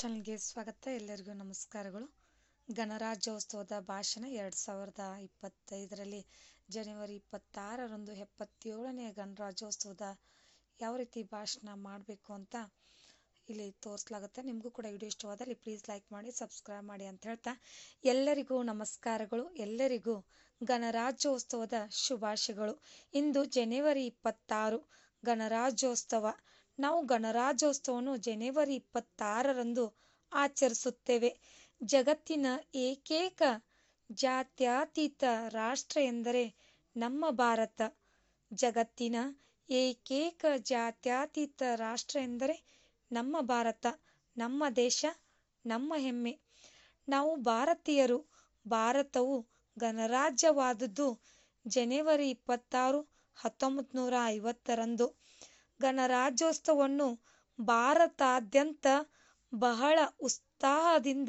ಚಾನಲ್ಗೆ ಸ್ವಾಗತ. ಎಲ್ಲರಿಗೂ ನಮಸ್ಕಾರಗಳು. ಗಣರಾಜ್ಯೋತ್ಸವದ ಭಾಷಣ ಎರಡು ಸಾವಿರದ ಇಪ್ಪತ್ತೈದರಲ್ಲಿ ಜನವರಿ ಇಪ್ಪತ್ತಾರರಂದು ಎಪ್ಪತ್ತೇಳನೇ ಗಣರಾಜ್ಯೋತ್ಸವದ ಯಾವ ರೀತಿ ಭಾಷಣ ಮಾಡಬೇಕು ಅಂತ ಇಲ್ಲಿ ತೋರಿಸಲಾಗುತ್ತೆ. ನಿಮಗೂ ಕೂಡ ವಿಡಿಯೋ ಇಷ್ಟವಾದಲ್ಲಿ ಪ್ಲೀಸ್ ಲೈಕ್ ಮಾಡಿ ಸಬ್ಸ್ಕ್ರೈಬ್ ಮಾಡಿ ಅಂತ ಹೇಳ್ತಾ ಎಲ್ಲರಿಗೂ ನಮಸ್ಕಾರಗಳು. ಎಲ್ಲರಿಗೂ ಗಣರಾಜ್ಯೋತ್ಸವದ ಶುಭಾಶಯಗಳು. ಇಂದು ಜನವರಿ ಇಪ್ಪತ್ತಾರು, ಗಣರಾಜ್ಯೋತ್ಸವ. ನಾವು ಗಣರಾಜ್ಯೋತ್ಸವವನ್ನು ಜನವರಿ ಇಪ್ಪತ್ತಾರರಂದು ಆಚರಿಸುತ್ತೇವೆ. ಜಗತ್ತಿನ ಏಕೈಕ ಜಾತ್ಯತೀತ ರಾಷ್ಟ್ರ ಎಂದರೆ ನಮ್ಮ ಭಾರತ. ಜಗತ್ತಿನ ಏಕೈಕ ಜಾತ್ಯತೀತ ರಾಷ್ಟ್ರ ಎಂದರೆ ನಮ್ಮ ಭಾರತ. ನಮ್ಮ ದೇಶ, ನಮ್ಮ ಹೆಮ್ಮೆ. ನಾವು ಭಾರತೀಯರು. ಭಾರತವು ಗಣರಾಜ್ಯವಾದದ್ದು ಜನವರಿ ಇಪ್ಪತ್ತಾರು, ಹತ್ತೊಂಬತ್ತು ನೂರ ಐವತ್ತರಂದು. ಗಣರಾಜ್ಯೋತ್ಸವವನ್ನು ಭಾರತಾದ್ಯಂತ ಬಹಳ ಉತ್ಸಾಹದಿಂದ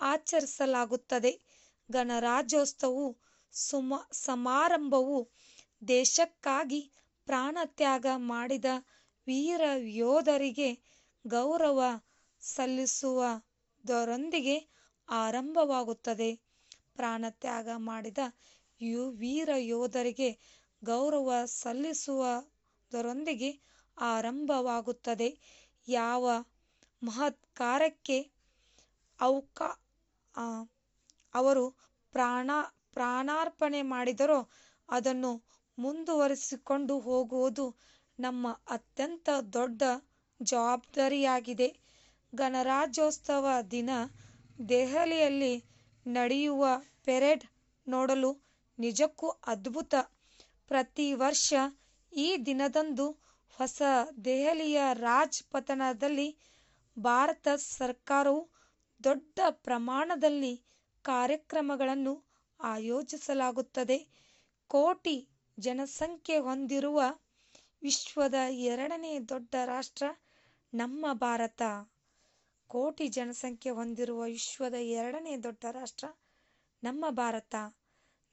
ಆಚರಿಸಲಾಗುತ್ತದೆ. ಗಣರಾಜ್ಯೋತ್ಸವವು ಸುಮ, ಸಮಾರಂಭವು ದೇಶಕ್ಕಾಗಿ ಪ್ರಾಣತ್ಯಾಗ ಮಾಡಿದ ವೀರ ಯೋಧರಿಗೆ ಗೌರವ ಸಲ್ಲಿಸುವುದರೊಂದಿಗೆ ಆರಂಭವಾಗುತ್ತದೆ. ಪ್ರಾಣತ್ಯಾಗ ಮಾಡಿದ ಯು, ವೀರ ಯೋಧರಿಗೆ ಗೌರವ ಸಲ್ಲಿಸುವುದರೊಂದಿಗೆ ಆರಂಭವಾಗುತ್ತದೆ. ಯಾವ ಮಹತ್ ಕಾರ್ಯಕ್ಕೆ ಅವಕ ಅವರು ಪ್ರಾಣ, ಪ್ರಾಣಾರ್ಪಣೆ ಮಾಡಿದರೋ ಅದನ್ನು ಮುಂದುವರಿಸಿಕೊಂಡು ಹೋಗುವುದು ನಮ್ಮ ಅತ್ಯಂತ ದೊಡ್ಡ ಜವಾಬ್ದಾರಿಯಾಗಿದೆ. ಗಣರಾಜ್ಯೋತ್ಸವ ದಿನ ದೆಹಲಿಯಲ್ಲಿ ನಡೆಯುವ ಪೆರೇಡ್ ನೋಡಲು ನಿಜಕ್ಕೂ ಅದ್ಭುತ. ಪ್ರತಿ ವರ್ಷ ಈ ದಿನದಂದು ಹೊಸ ದೆಹಲಿಯ ರಾಜ್ ಪಥದಲ್ಲಿ ಭಾರತ ಸರ್ಕಾರವು ದೊಡ್ಡ ಪ್ರಮಾಣದಲ್ಲಿ ಕಾರ್ಯಕ್ರಮಗಳನ್ನು ಆಯೋಜಿಸಲಾಗುತ್ತದೆ. ಕೋಟಿ ಜನಸಂಖ್ಯೆ ಹೊಂದಿರುವ ವಿಶ್ವದ ಎರಡನೇ ದೊಡ್ಡ ರಾಷ್ಟ್ರ ನಮ್ಮ ಭಾರತ. ಕೋಟಿ ಜನಸಂಖ್ಯೆ ಹೊಂದಿರುವ ವಿಶ್ವದ ಎರಡನೇ ದೊಡ್ಡ ರಾಷ್ಟ್ರ ನಮ್ಮ ಭಾರತ.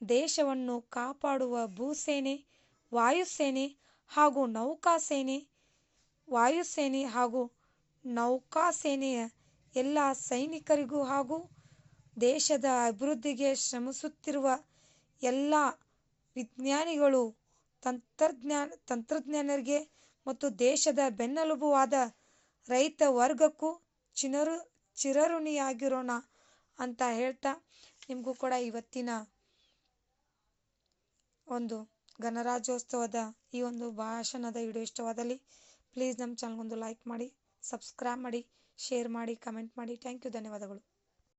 ದೇಶವನ್ನು ಕಾಪಾಡುವ ಭೂಸೇನೆ ವಾಯುಸೇನೆ ಹಾಗೂ ನೌಕಾಸೇನೆ, ವಾಯುಸೇನೆ ಹಾಗೂ ನೌಕಾಸೇನೆಯ ಎಲ್ಲ ಸೈನಿಕರಿಗೂ ಹಾಗೂ ದೇಶದ ಅಭಿವೃದ್ಧಿಗೆ ಶ್ರಮಿಸುತ್ತಿರುವ ಎಲ್ಲ ವಿಜ್ಞಾನಿಗಳು, ತಂತ್ರಜ್ಞಾನ, ತಂತ್ರಜ್ಞಾನರಿಗೆ ಮತ್ತು ದೇಶದ ಬೆನ್ನೆಲುಬುವಾದ ರೈತ ವರ್ಗಕ್ಕೂ ಚಿನರು, ಚಿರಋಣಿಯಾಗಿರೋಣ ಅಂತ ಹೇಳ್ತಾ ನಿಮಗೂ ಕೂಡ ಇವತ್ತಿನ ಒಂದು ಗಣರಾಜ್ಯೋತ್ಸವದ ಈ ಒಂದು ಭಾಷಣದ ವಿಡಿಯೋ ಇಷ್ಟವಾದಲ್ಲಿ ಪ್ಲೀಸ್ ನಮ್ಮ ಚಾನಲ್ಗೊಂದು ಲೈಕ್ ಮಾಡಿ ಸಬ್ಸ್ಕ್ರೈಬ್ ಮಾಡಿ ಶೇರ್ ಮಾಡಿ ಕಮೆಂಟ್ ಮಾಡಿ. ಥ್ಯಾಂಕ್ ಯು ಧನ್ಯವಾದಗಳು.